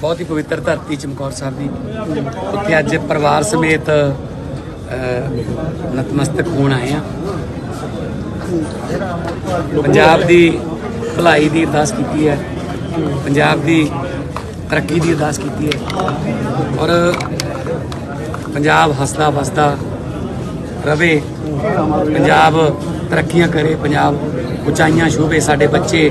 ਬਹੁਤ ਹੀ ਪਵਿੱਤਰ ਧਰਤੀ ਚਮਕੌਰ ਸਾਹਿਬ ਦੀ। ਉੱਥੇ ਅੱਜ ਪਰਿਵਾਰ ਸਮੇਤ ਨਤਮਸਤਕ ਹੋਣ ਆਏ ਆ ਪੰਜਾਬ ਦੀ ਭਲਾਈ ਦੀ ਅਰਦਾਸ ਕੀਤੀ ਹੈ। ਪੰਜਾਬ ਦੀ ਤਰੱਕੀ ਦੀ ਅਰਦਾਸ ਕੀਤੀ ਹੈ। ਔਰ ਪੰਜਾਬ ਹੱਸਦਾ ਵਸਦਾ ਰਵੇ, ਪੰਜਾਬ ਤਰੱਕੀਆਂ ਕਰੇ, ਪੰਜਾਬ ਉਚਾਈਆਂ ਛੂਵੇ ਸਾਡੇ ਬੱਚੇ।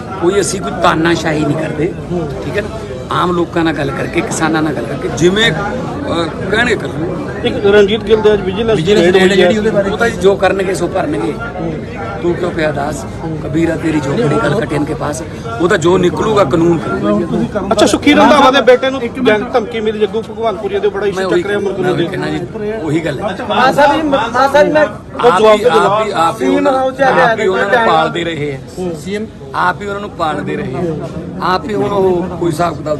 ਕੋਈ ਅਸੀਂ ਕੋਈ ਤਾਨਾਸ਼ਾਹੀ ਨਹੀਂ ਕਰਦੇ ਠੀਕ ਹੈ ਨਾ? ਆਮ ਲੋਕਾਂ ਨਾਲ ਗੱਲ ਕਰਕੇ ਕਿਸਾਨਾਂ ਨਾਲ ਗੱਲ ਕਰਕੇ ਜਿਵੇਂ ਕਹਿਣਗੇ ਕਰਾਂਗੇ ਇੱਕ ਰਣਜੀਤ ਗਿੱਲ ਦੇ ਅੱਜ ਵਿਜੀਲੈਂਸ ਵਿਜੀਲੈਂਸ ਜਿਹੜੀ ਉਹਦੇ ਬਾਰੇ। ਉਹ ਤਾਂ ਜੀ ਜੋ ਕਰਨਗੇ ਸੋ ਭਰਨਗੇ। ਤੂੰ ਕਿਉਂ ਪਿਆ ਦਾਸ? ਕਬੀਰਾ ਤੇਰੀ ਝੋਪੜੀ ਕਲ ਕਟਿਆਂ ਕੇ ਪਾਸ। ਉਹ ਤਾਂ ਜੋ ਨਿਕਲੂਗਾ ਕਾਨੂੰਨ ਕਰੂਗਾ। ਅੱਛਾ ਸੁਖੀ ਰੰਧਾਵਾ ਦੇ ਬੇਟੇ ਨੂੰ ਧਮਕੀ ਮਿਲੀ ਜੱਗੂ ਭਗਵਾਨਪੁਰੀ ਦੇ ਬੜਾ ਮੈਂ ਇਸ਼ੂ ਉਹੀ ਚੱਕ ਰਿਹਾ ਮੈਂ ਮੁਲਕ ਨੂੰ ਉਹੀ ਦੇ। ਕਹਿਣਾ ਜੀ ਉਹੀ ਗੱਲ ਹੈ। ਹਾਂ ਸਾਹਿਬ ਜੀ ਹਾਂ ਸਾਹਿਬ ਮੈਂ ਆਪ ਹੀ ਆਪ ਹੀ ਆਪ ਹੀ ਉਹਨਾਂ ਆਪ ਹੀ ਉਹਨਾਂ ਨੂੰ ਪਾਲਦੇ ਰਹੇ ਹੈ। ਸੀਐਮ ਆਪ ਹੀ ਉਹਨਾਂ ਨੂੰ ਪਾਲਦੇ ਰਹੇ ਹੈ। ਆਪ ਹੀ ਹੁਣ ਉਹ ਕੋਈ ਹਿਸਾਬ ਕਿਤਾਬ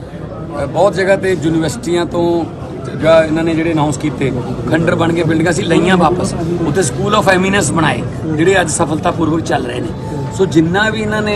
ਬਹੁਤ ਜਗ੍ਹਾ ਤੇ ਯੂਨੀਵਰਸਿਟੀਆਂ ਤੋਂ ਜਾਂ, ਇਹਨਾਂ ਨੇ ਜਿਹੜੇ ਅਨਾਉਂਸ ਕੀਤੇ, ਖੰਡਰ ਬਣ ਕੇ ਬਿਲਡਿੰਗਾਂ ਸੀ ਲਈਆਂ ਵਾਪਸ। ਉੱਥੇ ਸਕੂਲ ਆਫ ਐਮੀਨੈਂਸ ਬਣਾਏ, ਜਿਹੜੇ ਅੱਜ ਸਫਲਤਾਪੂਰਵਕ ਚੱਲ ਰਹੇ ਨੇ। ਸੋ ਜਿੰਨਾ ਵੀ ਇਹਨਾਂ ਨੇ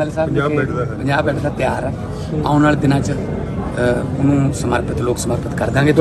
ਐਮਐਲ ਸਾਹਿਬ ਨੇ ਕਿ 50 ਬੈੱਡ ਦਾ ਤਿਆਰ ਹੈ ਆਉਣ ਵਾਲੇ ਦਿਨਾਂ 'ਚ ਅ, ਉਹਨੂੰ ਸਮਰਪਿਤ ਲੋਕ ਸਮਰਪਿਤ ਕਰ ਦਾਂਗੇ।